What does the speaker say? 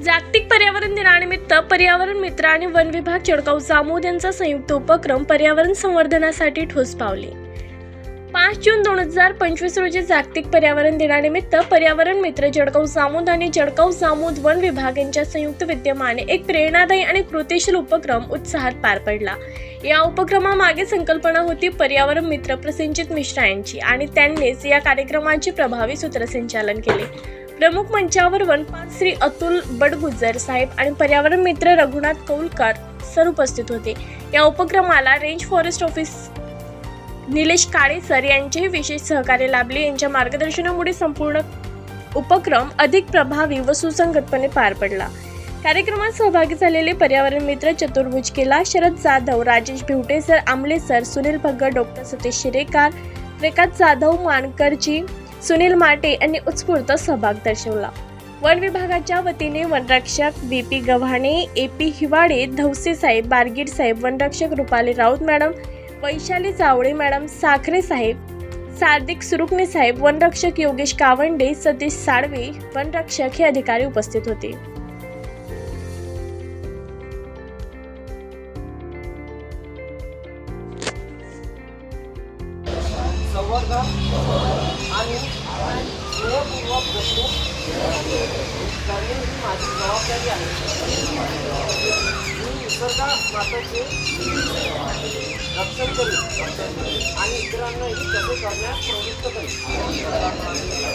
जागतिक पर्यावरण दिनानिमित्त पर्यावरण मित्र आणि वन विभाग चडकाव जामोद यांचा संयुक्त उपक्रम पर्यावरण संवर्धनासाठी ठोस पावले. पाच जून दोन हजार पंचवीस रोजी जागतिक पर्यावरण दिनानिमित्त पर्यावरण मित्र जळगाव जामोद आणि जळगाव जामोद वन विभाग यांच्या संयुक्त विद्यमाने एक प्रेरणादायी आणि कृतीशील उपक्रम उत्साहात पार पडला. या उपक्रमामागे संकल्पना होती पर्यावरण मित्र प्रसिंचित मिश्रा यांची आणि त्यांनीच या कार्यक्रमाचे प्रभावी सूत्रसंचालन केले. प्रमुख मंचावर वनपाल श्री अतुल बडगुजर साहेब आणि पर्यावरण मित्र रघुनाथ कौलकर सर उपस्थित होते. या उपक्रमाला range forest office Nilesh Kale sir यांचेही विशेष सहकार्य लाभले. यांच्या मार्गदर्शनामुळे संपूर्ण उपक्रम अधिक प्रभावी व सुसंगतपणे पार पडला. कार्यक्रमात सहभागी झालेले पर्यावरण मित्र चतुर्भुज केला Sharad Jadhav Rajesh Bhivate sir Amle sir Sunil Bhagat doctor Satish Shirekar रेखात Jadhav मानकरजी Sunil Mate यांनी उत्स्फूर्त सहभाग दर्शवला. वन विभागाच्या वतीने वनरक्षक B P Gavhane A P Hiwale Dhavse साहेब बारगीर साहेब वनरक्षक रुपाली राऊत मॅडम वैशाली चावळे मॅडम साखरे साहेब सार्दिक सुरुकणे साहेब वनरक्षक योगेश कावंडे सतीश साळवे वनरक्षक हे अधिकारी उपस्थित होते. संवर्धन. आणि स्नेहपूर्वक जपणूक करणे ही माझी जबाबदारी आहे मी निसर्गा माताचे रक्षण करेन आणि इतरांनाही तसे करण्यास प्रवृत्त करेन